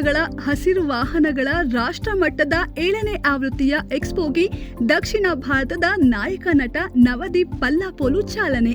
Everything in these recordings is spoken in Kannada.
ಹಸಿರು ವಾಹನಗಳ ರಾಷ್ಟ್ರ ಮಟ್ಟದ ಏಳನೇ ಆವೃತ್ತಿಯ ಎಕ್ಸ್ಪೋಗೆ ದಕ್ಷಿಣ ಭಾರತದ ನಾಯಕ ನಟ ನವದೀಪ್ ಪಲ್ಲಾಪೋಲು ಚಾಲನೆ.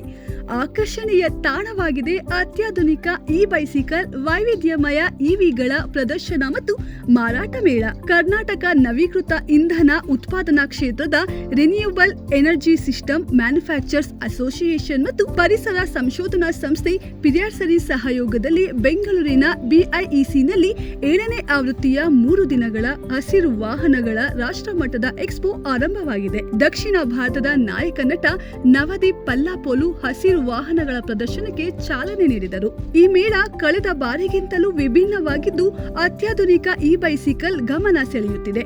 ಆಕರ್ಷಣೀಯ ತಾಣವಾಗಿದೆ ಅತ್ಯಾಧುನಿಕ ಇ ಬೈಸಿಕಲ್ ವೈವಿಧ್ಯಮಯ ಇವಿಗಳ ಪ್ರದರ್ಶನ ಮತ್ತು ಮಾರಾಟ ಮೇಳ. ಕರ್ನಾಟಕ ನವೀಕೃತ ಇಂಧನ ಉತ್ಪಾದನಾ ಕ್ಷೇತ್ರದ renewable energy system manufacturers association ಮತ್ತು ಪರಿಸರ ಸಂಶೋಧನಾ ಸಂಸ್ಥೆ ಪಿರಿಯಾರ್ಸರಿ ಸಹಯೋಗದಲ್ಲಿ ಬೆಂಗಳೂರಿನ ಬಿಐಇಸಿನಲ್ಲಿ ಏಳನೇ ಆವೃತ್ತಿಯ ಮೂರು ದಿನಗಳ ಹಸಿರು ವಾಹನಗಳ ರಾಷ್ಟ್ರಮಟ್ಟದ ಎಕ್ಸ್ಪೋ ಆರಂಭವಾಗಿದೆ. ದಕ್ಷಿಣ ಭಾರತದ ನಾಯಕ ನಟ ನವದೀಪ್ ಪಲ್ಲಾಪೋಲು ಹಸಿರು ವಾಹನಗಳ ಪ್ರದರ್ಶನಕ್ಕೆ ಚಾಲನೆ ನೀಡಿದರು. ಈ ಮೇಳ ಕಳೆದ ಬಾರಿಗಿಂತಲೂ ವಿಭಿನ್ನವಾಗಿದ್ದು, ಅತ್ಯಾಧುನಿಕ ಇ ಬೈಸಿಕಲ್ ಗಮನ ಸೆಳೆಯುತ್ತಿದೆ.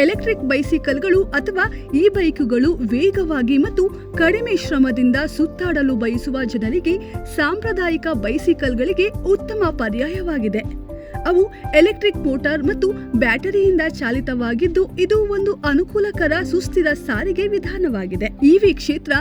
ಎಲೆಕ್ಟ್ರಿಕ್ ಬೈಸಿಕಲ್ಗಳು ಅಥವಾ ಇ ಬೈಕುಗಳು ವೇಗವಾಗಿ ಮತ್ತು ಕಡಿಮೆ ಶ್ರಮದಿಂದ ಸುತ್ತಾಡಲು ಬಯಸುವ ಜನರಿಗೆ ಸಾಂಪ್ರದಾಯಿಕ ಬೈಸಿಕಲ್ಗಳಿಗೆ ಉತ್ತಮ ಪರ್ಯಾಯವಾಗಿದೆ. ಅವು ಎಲೆಕ್ಟ್ರಿಕ್ ಮೋಟಾರ್ ಮತ್ತು ಬ್ಯಾಟರಿಯಿಂದ ಚಾಲಿತವಾಗಿದ್ದು, ಇದು ಒಂದು ಅನುಕೂಲಕರ ಸುಸ್ಥಿರ ಸಾರಿಗೆ ವಿಧಾನವಾಗಿದೆ. ಇವಿ ಕ್ಷೇತ್ರ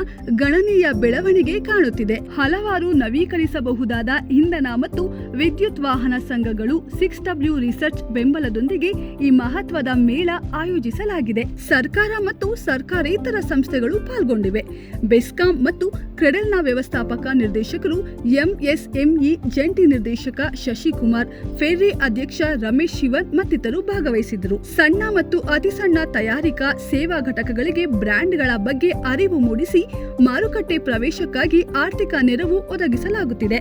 ಗಣನೀಯ ಬೆಳವಣಿಗೆ ಕಾಣುತ್ತಿದೆ. ಹಲವಾರು ನವೀಕರಿಸಬಹುದಾದ ಇಂಧನ ಮತ್ತು ವಿದ್ಯುತ್ ವಾಹನ ಸಂಘಗಳು ಸಿಕ್ಸ್ ಡಬ್ಲ್ಯೂ ರಿಸರ್ಚ್ ಬೆಂಬಲದೊಂದಿಗೆ ಈ ಮಹತ್ವದ ಮೇಳ ಆಯೋಜಿಸಲಾಗಿದೆ. ಸರ್ಕಾರ ಮತ್ತು ಸರ್ಕಾರೇತರ ಸಂಸ್ಥೆಗಳು ಪಾಲ್ಗೊಂಡಿವೆ. ಬೆಸ್ಕಾಂ ಮತ್ತು ಕ್ರೆಡೆಲ್ನ ವ್ಯವಸ್ಥಾಪಕ ನಿರ್ದೇಶಕರು ಎಂಎಸ್ಎಂಇ ಜಂಟಿ ನಿರ್ದೇಶಕ ಶಶಿಕುಮಾರ್, ಫೆರ್ರಿ ಅಧ್ಯಕ್ಷ ರಮೇಶ್ ಶಿವನ್ ಮತ್ತಿತರರು ಭಾಗವಹಿಸಿದ್ದರು. ಸಣ್ಣ ಮತ್ತು ಅತಿ ಸಣ್ಣ ತಯಾರಿಕಾ ಸೇವಾ ಘಟಕಗಳಿಗೆ ಬ್ರ್ಯಾಂಡ್ಗಳ ಬಗ್ಗೆ ಅರಿವು ಮೂಡಿಸಿ ಮಾರುಕಟ್ಟೆ ಪ್ರವೇಶಕ್ಕಾಗಿ ಆರ್ಥಿಕ ನೆರವು ಒದಗಿಸಲಾಗುತ್ತಿದೆ.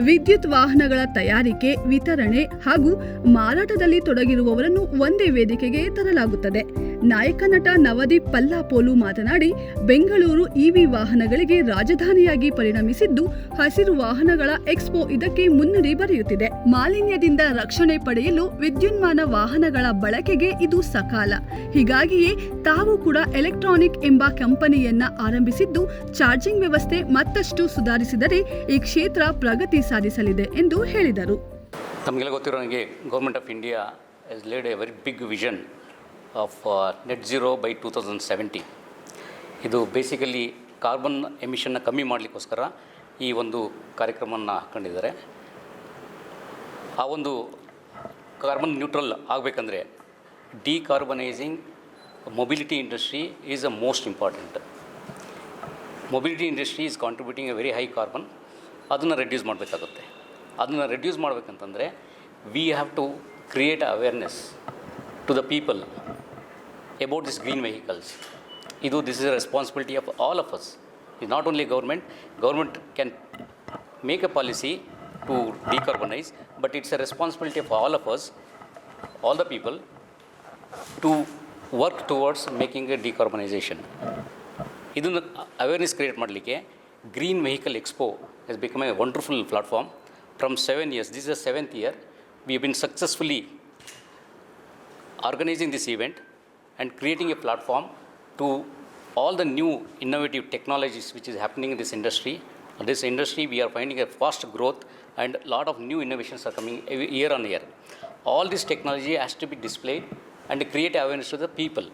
ವಿದ್ಯುತ್ ವಾಹನಗಳ ತಯಾರಿಕೆ, ವಿತರಣೆ ಹಾಗೂ ಮಾರಾಟದಲ್ಲಿ ತೊಡಗಿರುವವರನ್ನು ಒಂದೇ ವೇದಿಕೆಗೆ ತರಲಾಗುತ್ತದೆ. ನಾಯಕ ನಟ ನವದೀಪ್ ಪಲ್ಲಾಪೋಲು ಮಾತನಾಡಿ, ಬೆಂಗಳೂರು ಇವಿ ವಾಹನಗಳಿಗೆ ರಾಜಧಾನಿಯಾಗಿ ಪರಿಣಮಿಸಿದ್ದು, ಹಸಿರು ವಾಹನಗಳ ಎಕ್ಸ್ಪೋ ಇದಕ್ಕೆ ಮುನ್ನುಡಿ ಬರೆಯುತ್ತಿದೆ. ಮಾಲಿನ್ಯದಿಂದ ರಕ್ಷಣೆ ಪಡೆಯಲು ವಿದ್ಯುನ್ಮಾನ ವಾಹನಗಳ ಬಳಕೆಗೆ ಇದು ಸಕಾಲ. ಹೀಗಾಗಿಯೇ, ತಾವು ಕೂಡ ಎಲೆಕ್ಟ್ರಾನಿಕ್ ಎಂಬ ಕಂಪನಿಯನ್ನ ಆರಂಭಿಸಿದ್ದು, ಚಾರ್ಜಿಂಗ್ ವ್ಯವಸ್ಥೆ ಮತ್ತಷ್ಟು ಸುಧಾರಿಸಿದರೆ ಈ ಕ್ಷೇತ್ರ ಪ್ರಗತಿ ಸಾಧಿಸಲಿದೆ ಎಂದು ಹೇಳಿದರು. ತಮಗೆಲ್ಲ ಗೊತ್ತಿರೋ ನನಗೆ government of India as laid a very big vision of net zero by two thousand seventy ಇದು ಬೇಸಿಕಲಿ ಕಾರ್ಬನ್ ಎಮಿಷನ್ನ ಕಮ್ಮಿ ಮಾಡಲಿಕ್ಕೋಸ್ಕರ ಈ ಒಂದು ಕಾರ್ಯಕ್ರಮವನ್ನು ಹಾಕ್ಕೊಂಡಿದ್ದಾರೆ. ಆ ಒಂದು ಕಾರ್ಬನ್ ನ್ಯೂಟ್ರಲ್ ಆಗಬೇಕಂದ್ರೆ decarbonizing mobility industry is a most important mobility industry is contributing a very high carbon ಅದನ್ನು ರೆಡ್ಯೂಸ್ ಮಾಡಬೇಕಾಗುತ್ತೆ. ಅದನ್ನು reduce ಮಾಡಬೇಕಂತಂದರೆ we have to create awareness to the people about this green vehicles ಇದು this is a responsibility of all of us is not only government government can make a policy to decarbonise but it's a responsibility of all of us all the people to work towards making a decarbonisation ಇದನ್ನು ಅವೇರ್ನೆಸ್ ಕ್ರಿಯೇಟ್ ಮಾಡಲಿಕ್ಕೆ green vehicle expo has become a wonderful platform from seven years this is a seventh year we been successfully organizing this event and creating a platform to all the new innovative technologies which is happening in this industry. In this industry, we are finding a fast growth and a lot of new innovations are coming year on year. All this technology has to be displayed and create awareness to the people,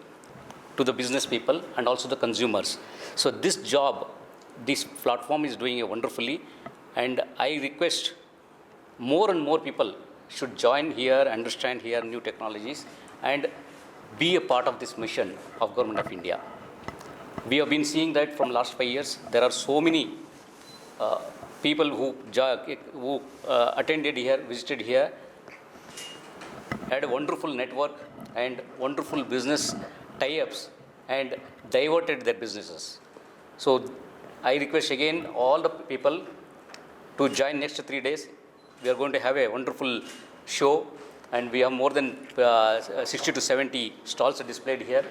to the business people and also the consumers. So this job, this platform is doing wonderfully and I request more and more people should join here, understand here new technologies, and be a part of this mission of Government of India. We have been seeing that from last five years. There are so many uh, people who who uh, attended here, visited here, had a wonderful network and wonderful business tie-ups, and diverted their businesses. So I request again all the people to join next three days. We are going to have a wonderful show, and we have more than uh, 60 to 70 stalls displayed here.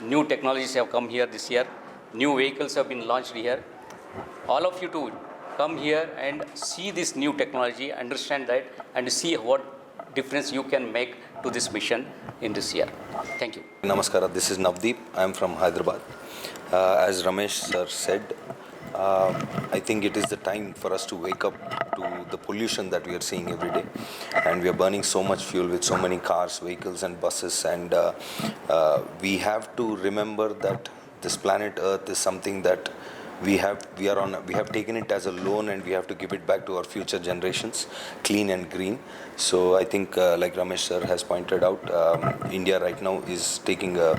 New technologies have come here this year. New vehicles have been launched here. All of you to come here and see this new technology, understand that, and see what difference you can make to this mission in this year. Thank you. Namaskara, this is Navdeep. I am from Hyderabad. Uh, as Ramesh sir said, uh, I think it is the time for us to wake up to the pollution that we are seeing every day. And we are burning so much fuel with so many cars, vehicles, and buses. And uh, uh, we have to remember that this planet Earth is something that we have we are on we have taken it as a loan and we have to give it back to our future generations clean and green. So i think uh, like ramesh sir has pointed out um, india right now is taking a,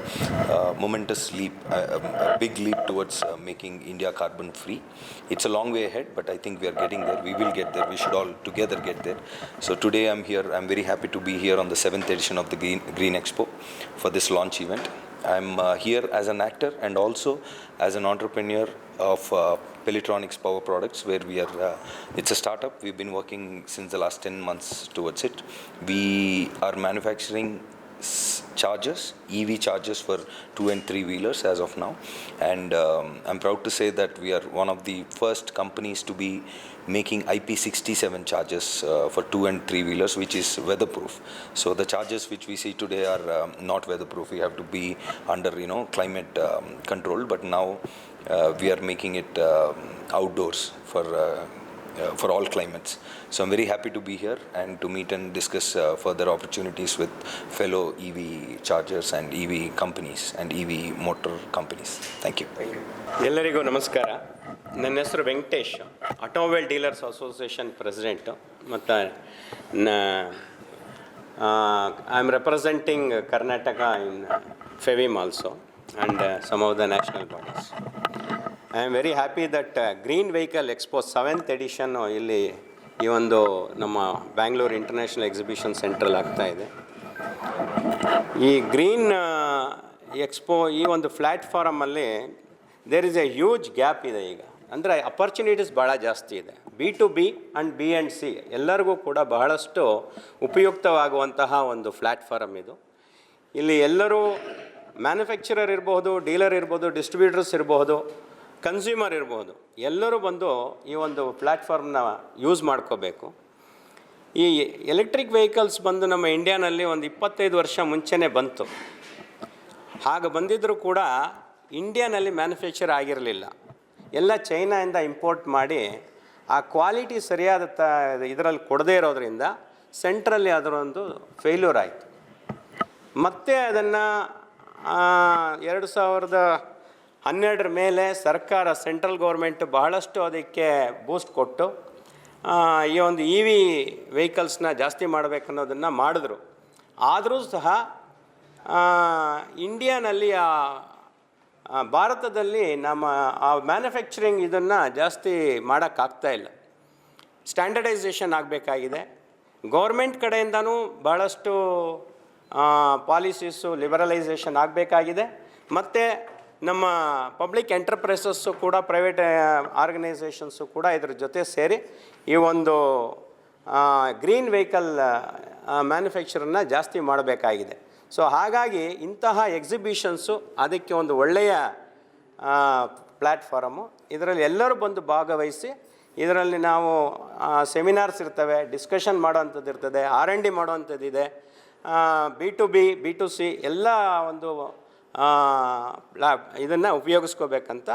a momentous leap a, a- big leap towards uh, making india carbon free. It's a long way ahead but i think we are getting there. We will get there. We should all together get there. So today i'm here. I'm very happy to be here on the 7th edition of the green, green expo for this launch event I'm uh, here as an actor and also as an entrepreneur of uh, Power Products, where we are. Uh, it's a startup. We've been working since the last 10 months towards it. We are manufacturing chargers, EV chargers for two and three wheelers as of now, and um, I'm proud to say that we are one of the first companies to be making IP67 chargers uh, for two and three wheelers, which is weatherproof. So the chargers which we see today are um, not weatherproof. We have to be under you know climate um, control. But now uh, we are making it um, outdoors for. Uh, for all climates. So I'm very happy to be here and to meet and discuss uh, further opportunities with fellow EV chargers and EV companies and EV motor companies. Thank you. ಎಲ್ಲರಿಗೂ ನಮಸ್ಕಾರ ನನ್ನ ಹೆಸರು Venkatesh automobile dealers association president ಮತ್ತು I am representing Karnataka in fevim also and some of the national bodies I am very happy that green vehicle expo seventh edition ಇಲ್ಲಿ ಈ ಒಂದು ನಮ್ಮ ಬ್ಯಾಂಗ್ಳೂರು ಇಂಟರ್ನ್ಯಾಷನಲ್ ಎಕ್ಸಿಬಿಷನ್ ಸೆಂಟ್ರಲ್ಲಿ ಆಗ್ತಾ ಇದೆ. ಈ ಗ್ರೀನ್ ಎಕ್ಸ್ಪೋ ಈ ಒಂದು ಪ್ಲ್ಯಾಟ್ಫಾರಮಲ್ಲಿ there is a huge gap ಇದೆ ಈಗ. ಅಂದರೆ ಅಪರ್ಚುನಿಟೀಸ್ ಭಾಳ ಜಾಸ್ತಿ ಇದೆ. B to B and B and C ಎಲ್ಲರಿಗೂ ಕೂಡ ಬಹಳಷ್ಟು ಉಪಯುಕ್ತವಾಗುವಂತಹ ಒಂದು ಪ್ಲ್ಯಾಟ್ಫಾರಮ್ ಇದು. ಇಲ್ಲಿ ಎಲ್ಲರೂ ಮ್ಯಾನುಫ್ಯಾಕ್ಚರರ್ ಇರಬಹುದು ಡೀಲರ್ ಇರ್ಬೋದು ಡಿಸ್ಟ್ರಿಬ್ಯೂಟರ್ಸ್ ಇರ್ಬೋದು ಕನ್ಸ್ಯೂಮರ್ ಇರ್ಬೋದು. ಎಲ್ಲರೂ ಬಂದು ಈ ಒಂದು ಪ್ಲ್ಯಾಟ್ಫಾರ್ಮ್ನ ಯೂಸ್ ಮಾಡ್ಕೋಬೇಕು. ಈ ಎಲೆಕ್ಟ್ರಿಕ್ ವೆಹಿಕಲ್ಸ್ ಬಂದು ನಮ್ಮ ಇಂಡಿಯಾನಲ್ಲಿ ಒಂದು ಇಪ್ಪತ್ತೈದು ವರ್ಷ ಮುಂಚೆನೇ ಬಂತು. ಹಾಗೆ ಬಂದಿದ್ದರೂ ಕೂಡ ಇಂಡಿಯಾನಲ್ಲಿ ಮ್ಯಾನುಫ್ಯಾಕ್ಚರ್ ಆಗಿರಲಿಲ್ಲ. ಎಲ್ಲ ಚೈನಾಯಿಂದ ಇಂಪೋರ್ಟ್ ಮಾಡಿ ಆ ಕ್ವಾಲಿಟಿ ಸರಿಯಾದ ತ, ಇದರಲ್ಲಿ ಕೊಡದೇ ಇರೋದ್ರಿಂದ ಸೆಂಟ್ರಲ್ಲಿ ಅದರೊಂದು ಫೇಲ್ಯೂರ್ ಆಯಿತು. ಮತ್ತೆ ಅದನ್ನು ಎರಡು ಸಾವಿರದ ಹನ್ನೆರಡರ ಮೇಲೆ ಸರ್ಕಾರ, ಸೆಂಟ್ರಲ್ ಗೌರ್ಮೆಂಟ್ ಬಹಳಷ್ಟು ಅದಕ್ಕೆ ಬೂಸ್ಟ್ ಕೊಟ್ಟು ಈ ಒಂದು ಇ ವಿ ವೆಹಿಕಲ್ಸ್ನ ಜಾಸ್ತಿ ಮಾಡಬೇಕನ್ನೋದನ್ನು ಮಾಡಿದ್ರು. ಆದರೂ ಸಹ ಇಂಡಿಯಾನಲ್ಲಿ ಆ ಭಾರತದಲ್ಲಿ ನಮ್ಮ, ಆ ಮ್ಯಾನುಫ್ಯಾಕ್ಚರಿಂಗ್ ಇದನ್ನು ಜಾಸ್ತಿ ಮಾಡೋಕ್ಕಾಗ್ತಾ ಇಲ್ಲ. ಸ್ಟ್ಯಾಂಡರ್ಡೈಸೇಷನ್ ಆಗಬೇಕಾಗಿದೆ. ಗೌರ್ಮೆಂಟ್ ಕಡೆಯಿಂದನೂ ಭಾಳಷ್ಟು ಪಾಲಿಸೀಸು ಲಿಬರಲೈಸೇಷನ್ ಆಗಬೇಕಾಗಿದೆ. ಮತ್ತು ನಮ್ಮ ಪಬ್ಲಿಕ್ ಎಂಟರ್ಪ್ರೈಸಸ್ಸು ಕೂಡ ಪ್ರೈವೇಟ್ ಆರ್ಗನೈಸೇಷನ್ಸು ಕೂಡ ಇದ್ರ ಜೊತೆ ಸೇರಿ ಈ ಒಂದು ಗ್ರೀನ್ ವೆಹಿಕಲ್ ಮ್ಯಾನುಫ್ಯಾಕ್ಚರನ್ನ ಜಾಸ್ತಿ ಮಾಡಬೇಕಾಗಿದೆ. ಸೊ ಹಾಗಾಗಿ ಇಂತಹ ಎಕ್ಸಿಬಿಷನ್ಸು ಅದಕ್ಕೆ ಒಂದು ಒಳ್ಳೆಯ ಪ್ಲ್ಯಾಟ್ಫಾರಮು ಇದರಲ್ಲಿ ಎಲ್ಲರೂ ಬಂದು ಭಾಗವಹಿಸಿ, ಇದರಲ್ಲಿ ನಾವು ಸೆಮಿನಾರ್ಸ್ ಇರ್ತವೆ ಡಿಸ್ಕಷನ್ ಮಾಡೋವಂಥದ್ದು ಇರ್ತದೆ R N D ಮಾಡೋವಂಥದ್ದಿದೆ B to B B to C ಎಲ್ಲ ಒಂದು ಇದನ್ನು ಉಪಯೋಗಿಸ್ಕೋಬೇಕಂತ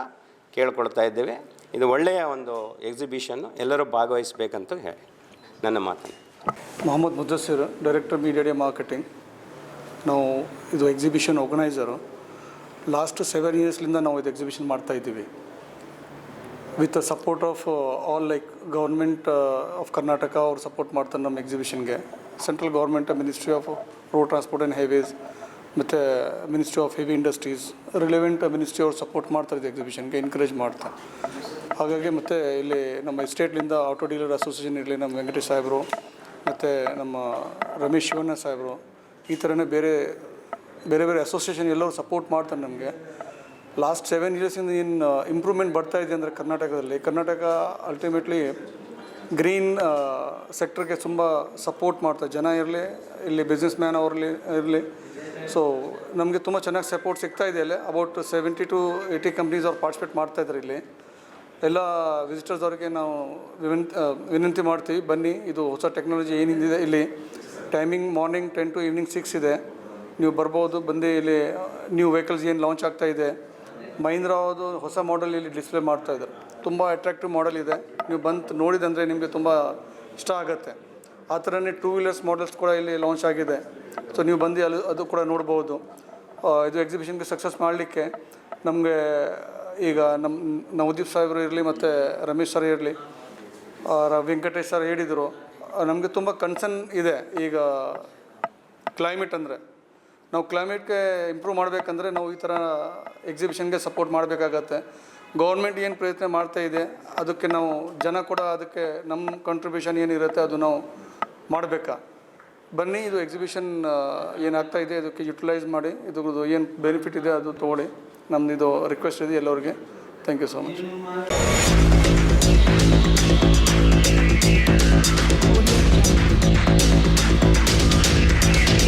ಕೇಳ್ಕೊಳ್ತಾ ಇದ್ದೇವೆ. ಇದು ಒಳ್ಳೆಯ ಒಂದು ಎಕ್ಸಿಬಿಷನ್ನು ಎಲ್ಲರೂ ಭಾಗವಹಿಸಬೇಕಂತ ಹೇಳಿ. ನನ್ನ ಮಾತನ್ನು. Mohammed Muddasir director media marketing ನಾವು ಇದು ಎಕ್ಸಿಬಿಷನ್ ಆರ್ಗನೈಸರು ಲಾಸ್ಟ್ ಸೆವೆನ್ ಇಯರ್ಸ್ಲಿಂದ ನಾವು ಇದು ಎಕ್ಸಿಬಿಷನ್ ಮಾಡ್ತಾ ಇದ್ದೀವಿ. With support of all like government of Karnataka ಅವ್ರು ಸಪೋರ್ಟ್ ಮಾಡ್ತಾರೆ ನಮ್ಮ ಎಕ್ಸಿಬಿಷನ್ಗೆ central government ministry of road transport and highways ಮತ್ತು ministry of heavy industries relevant ministry ಅವ್ರು ಸಪೋರ್ಟ್ ಮಾಡ್ತಾರೆ ಇದು ಎಕ್ಸಿಬಿಷನ್ಗೆ ಎನ್ಕರೇಜ್ ಮಾಡ್ತಾರೆ ಹಾಗಾಗಿ ಮತ್ತು ಇಲ್ಲಿ ನಮ್ಮ ಸ್ಟೇಟ್ಲಿಂದ ಆಟೋ ಡೀಲರ್ ಅಸೋಸಿಯೇಷನ್ ಇರಲಿ ನಮ್ಮ ವೆಂಕಟೇಶ್ ಸಾಹೇಬರು, ಮತ್ತು ನಮ್ಮ ರಮೇಶ್ ಶಿವಣ್ಣ ಸಾಹೇಬರು, ಈ ಥರನೇ ಬೇರೆ ಬೇರೆ ಬೇರೆ ಅಸೋಸಿಯೇಷನ್ ಎಲ್ಲರೂ ಸಪೋರ್ಟ್ ಮಾಡ್ತಾರೆ ನಮಗೆ. ಲಾಸ್ಟ್ ಸೆವೆನ್ ಇಯರ್ಸಿಂದ ಏನು ಇಂಪ್ರೂವ್ಮೆಂಟ್ ಬರ್ತಾ ಇದೆ ಅಂದರೆ ಕರ್ನಾಟಕದಲ್ಲಿ. ಕರ್ನಾಟಕ ಅಲ್ಟಿಮೇಟ್ಲಿ ಗ್ರೀನ್ ಸೆಕ್ಟರ್ಗೆ ತುಂಬ ಸಪೋರ್ಟ್ ಮಾಡ್ತಾರೆ ಜನ ಇರಲಿ, ಇಲ್ಲಿ ಬಿಸ್ನೆಸ್ ಮ್ಯಾನ್ ಅವ್ರಲ್ಲಿ ಇರಲಿ ಸೊ ನಮಗೆ ತುಂಬ ಚೆನ್ನಾಗಿ ಸಪೋರ್ಟ್ ಸಿಗ್ತಾ ಇದೆ ಅಲ್ಲಿ. About seventy to eighty companies ಅವ್ರು ಪಾರ್ಟಿಸಿಪೇಟ್ ಮಾಡ್ತಾ ಇದ್ದಾರೆ ಇಲ್ಲಿ. ಎಲ್ಲ ವಿಸಿಟರ್ಸ್ ಅವ್ರಿಗೆ ನಾವು ವಿನಂತಿ ವಿನಂತಿ ಮಾಡ್ತೀವಿ, ಬನ್ನಿ, ಇದು ಹೊಸ ಟೆಕ್ನಾಲಜಿ ಏನಿದೆ ಇಲ್ಲಿ. Timing morning ten to evening six ಇದೆ. ನೀವು ಬರ್ಬೋದು, ಬಂದು ಇಲ್ಲಿ ನ್ಯೂ ವೆಹಿಕಲ್ಸ್ ಏನು ಲಾಂಚ್ ಆಗ್ತಾ ಇದೆ. ಮಹೀಂದ್ರ ಅವರು ಹೊಸ ಮಾಡೆಲ್ ಇಲ್ಲಿ ಡಿಸ್ಪ್ಲೇ ಮಾಡ್ತಾ ಇದ್ದಾರೆ. ತುಂಬ ಅಟ್ರಾಕ್ಟಿವ್ ಮಾಡೆಲ್ ಇದೆ. ನೀವು ಬಂದು ನೋಡಿದಂದರೆ ನಿಮಗೆ ತುಂಬ ಇಷ್ಟ ಆಗುತ್ತೆ. ಆ ಥರನೇ ಟೂ ವೀಲರ್ಸ್ ಮಾಡೆಲ್ಸ್ ಕೂಡ ಇಲ್ಲಿ ಲಾಂಚ್ ಆಗಿದೆ. ಸೊ ನೀವು ಬಂದು ಅಲ್ಲಿ ಅದು ಕೂಡ ನೋಡ್ಬೋದು. ಇದು ಎಕ್ಸಿಬಿಷನ್ಗೆ ಸಕ್ಸಸ್ ಮಾಡಲಿಕ್ಕೆ ನಮಗೆ ಈಗ ನಮ್ಮ ನವದೀಪ್ ಸಾಹೇಬರು ಇರಲಿ ಮತ್ತು ರಮೇಶ್ ಸರ್ ಇರಲಿ ವೆಂಕಟೇಶ್ ಸರ್ ಹೇಳಿದರು ನಮಗೆ ತುಂಬ ಕನ್ಸರ್ನ್ ಇದೆ ಈಗ ಕ್ಲೈಮೇಟ್ ಅಂದರೆ. ನಾವು ಕ್ಲೈಮೇಟ್ಗೆ ಇಂಪ್ರೂವ್ ಮಾಡಬೇಕಂದ್ರೆ ನಾವು ಈ ಥರ ಎಕ್ಸಿಬಿಷನ್ಗೆ ಸಪೋರ್ಟ್ ಮಾಡಬೇಕಾಗತ್ತೆ. ಗೌರ್ಮೆಂಟ್ ಏನು ಪ್ರಯತ್ನ ಮಾಡ್ತಾ ಇದೆ, ಅದಕ್ಕೆ ನಾವು ಜನ ಕೂಡ ಅದಕ್ಕೆ ನಮ್ಮ ಕಾಂಟ್ರಿಬ್ಯೂಷನ್ ಏನಿರುತ್ತೆ ಅದು ನಾವು ಮಾಡಬೇಕಾ? ಬನ್ನಿ, ಇದು ಎಕ್ಸಿಬಿಷನ್ ಏನಾಗ್ತಾ ಇದೆ ಅದಕ್ಕೆ ಯುಟಿಲೈಸ್ ಮಾಡಿ ಇದು ಏನು ಬೆನಿಫಿಟ್ ಇದೆ ಅದು ತೊಗೊಳ್ಳಿ. ನಮ್ಮದು ಇದು ರಿಕ್ವೆಸ್ಟ್ ಇದೆ ಎಲ್ಲರಿಗೆ. Thank you so much